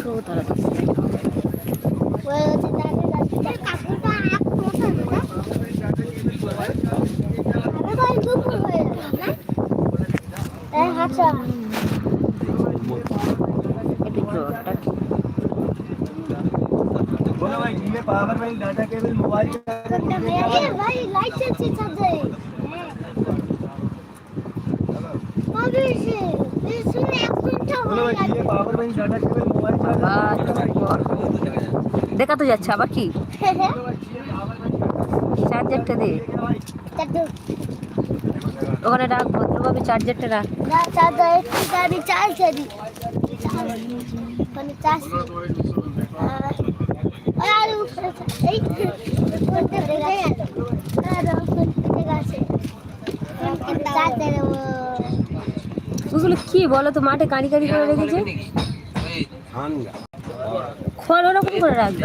আছো তারা তো ওই হচ্ছে দাঁড়িয়ে যাচ্ছে কাকুটা এক মোটা না আরে ভাই দুপুর হয়ে গেল না এই হাঁচা একটু জোরটা কি बोलो भाई घी में power bank data cable mobile কোনটা হয়ে গেল ভাই লাইট জ্বলছে ছাদে কবে সে এই শুনে এক ঘন্টা बोलो হয়ে भाई घी গেল में power bank data cable mobile বাবা দেখা তো যাচ্ছে আবার কি চার্জারটা দে ওখানে রাখ ভদ্রভাবে চার্জারটা রাখ আমি চার্জ করি চার্জ ওগুলো কি বলো তো, মাঠে কাঁড়ি কাঁড়ি করে রেখেছে? খড় ওরকম করে রাখবে।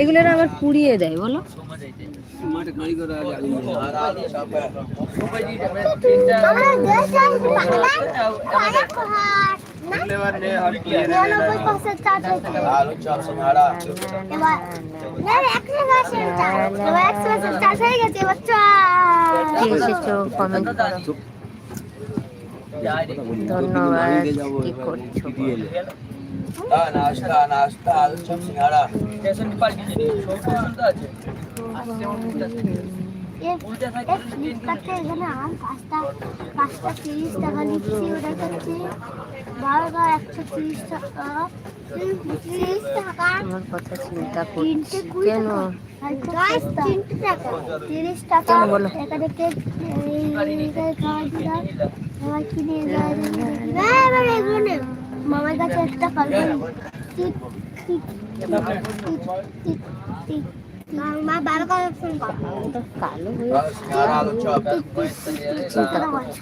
এগুলো আবার পুড়িয়ে দেয়, বলো। আমরা না এবার হয়ে গেছে চার্জ এসেছ কমেন্ট করো ধন্যবাদ কি করছ নাস্তা নাস্তা আলু চপ সিঙ্গাড়া ফ্লিপকার্টে এখানে আম পাঁচটা পাঁচটা তিরিশ টাকা নিচ্ছি ওটা হচ্ছে বারোটা একশো তিরিশ টাকা তিরিশ টাকা তোমার কথা চিন্তা তিনটে করছি কেন? তিনটে টাকা তিরিশ টাকা বলো? এখানে খাওয়া কিনে মামার কাছে একটা মা বারো ফোন কালো হয়ে চিন্তা করছ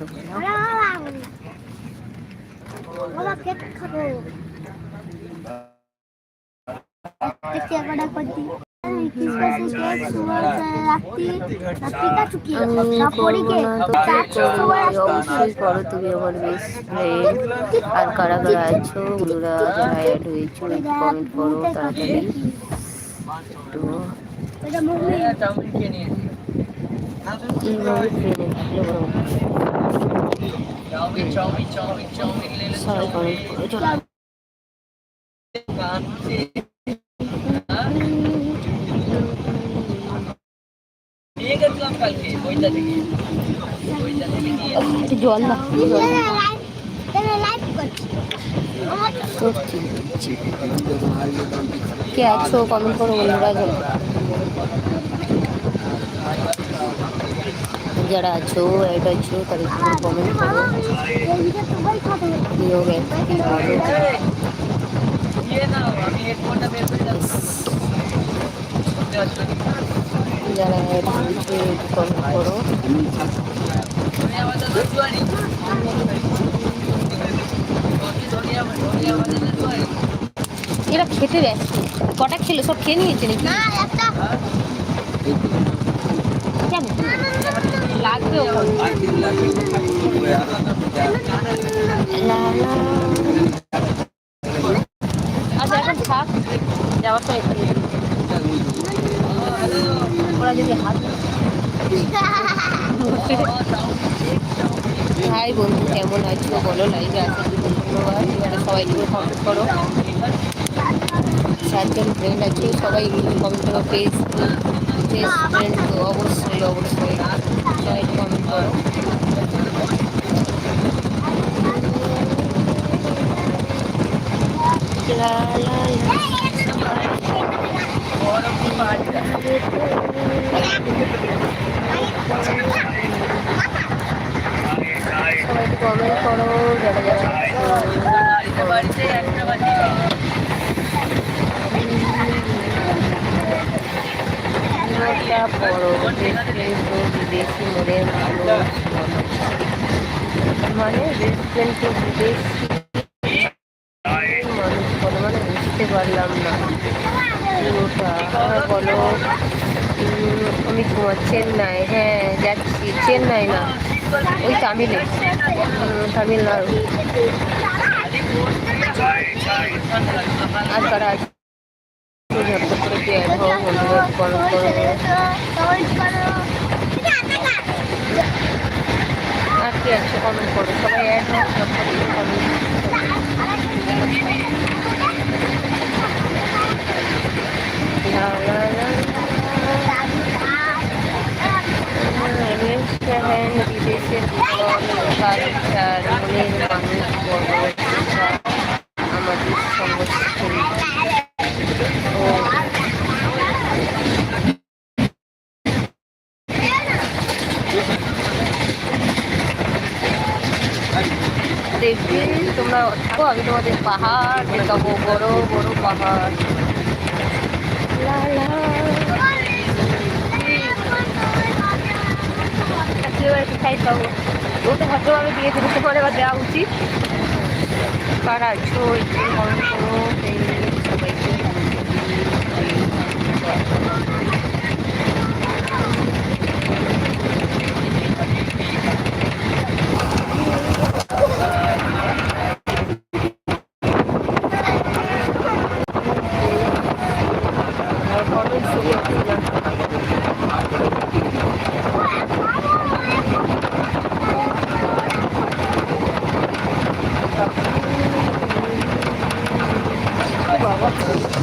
তুমি আমার বেস্ট ফ্রেন্ড আর কারা কারা আছো ওগুলো যারা অ্যাড হয়েছো কমেন্ট করো তাড়াতাড়ি তো এইভাবে ট্রেনে থাকলে বড় সবাই কমেন্ট করে চলো একটু জল দাও জল দাও। লাইভ করছি আমার করছি কে আছো কমেন্ট করো বন্ধুরা চলো যারা আছো অ্যাড আছো তাদের জন্য কমেন্ট করো। কি যারা অ্যাড হয়েছে কমেন্ট করো। এরা খেতে ব্যস্ত। কটা খেলো? সব খেয়ে নিয়েছে নাকি? না কেন? লাগবে। আচ্ছা এখন থাক যাওয়ার সময় এখানে। ওরা যদি হাত হাই বন্ধু, কেমন আছো? বলো, লাইভে জন্য ধন্যবাদ এবারে সবাই একটু কমেন্ট করো। চারজন ফ্রেন্ড আছে, সবাই কমেন্ট করো ফেস ফেস ফ্রেন্ড তো অবশ্যই অবশ্যই সবাই কমেন্ট করো লা লা লা। সবাই একটু কমেন্ট করো যারা যারা নোটটা রেস্টুরেন্ট বিদেশি মোড়ে মানে রেস্টুরেন্ট বিদেশি মানুষ বলো মানে বুঝতে পারলাম না পুরোটা হ্যাঁ বলো আমি ঘুমাচ্ছেন নাই হ্যাঁ যাচ্ছি চেন্নাই না ওই তামিলে তামিলনাড়ু আর কারা আছে ঝটপট করে কি অ্যাড হও বন্ধুরা কমেন্ট করো আর কি আছে কমেন্ট করো সবাই অ্যাড হও আমি তোমাদের পাহাড় দেখাবো বড় বড় পাহাড়। খাই পাবো। ও তো ভদ্রভাবে দিয়ে তোমার এবার দেওয়া উচিত। কারা আছো একটু করো সবাইকে। Okay.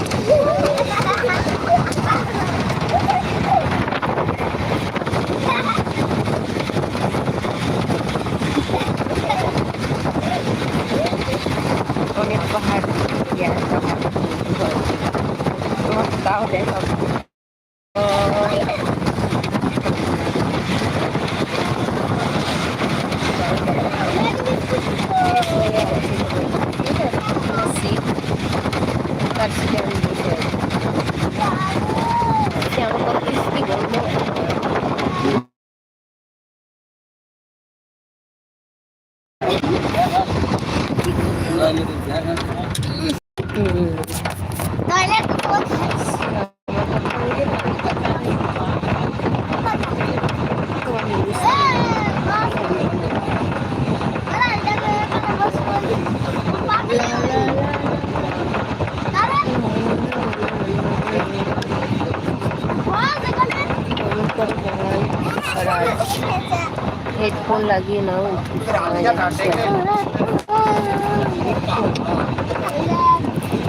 হেডফোন লাগিয়ে নাও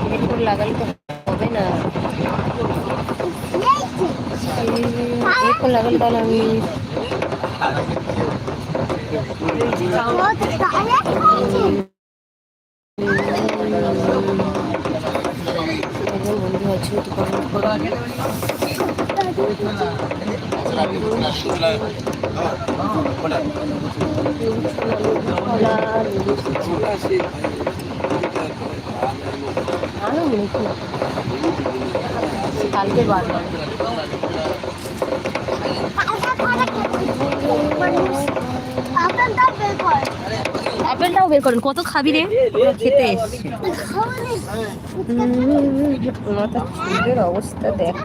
হেডফোন লাগালে তো হবে না হেডফোন লাগালে তাহলে আমি একজন বন্ধু আছে কালকে বার। আপেলটাও বের করেন। কত খাবি রে? খেতে মাথা চুলের অবস্থা দেখো।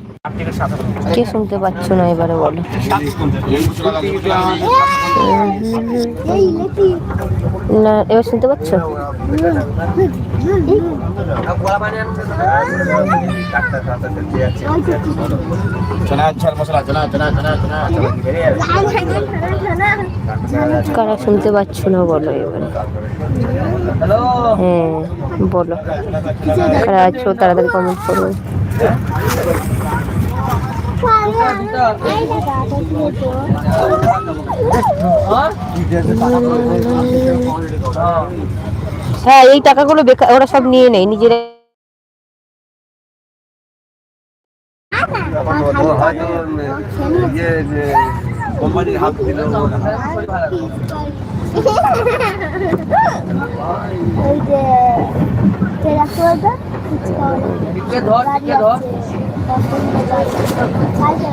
কে শুনতে পাচ্ছ না এবারে বলো? না, এবার শুনতে পাচ্ছ? কারা শুনতে পাচ্ছ না বলো এবারে? হ্যাঁ বলো। কারা আছো, তাড়াতাড়ি কমেন্ট করো। হ্যাঁ এই টাকাগুলো বেকার ওরা সব নিয়ে নেয় নিজেরা। কোম্পানির হাত দিলে ওই যে কে Dapur enggak.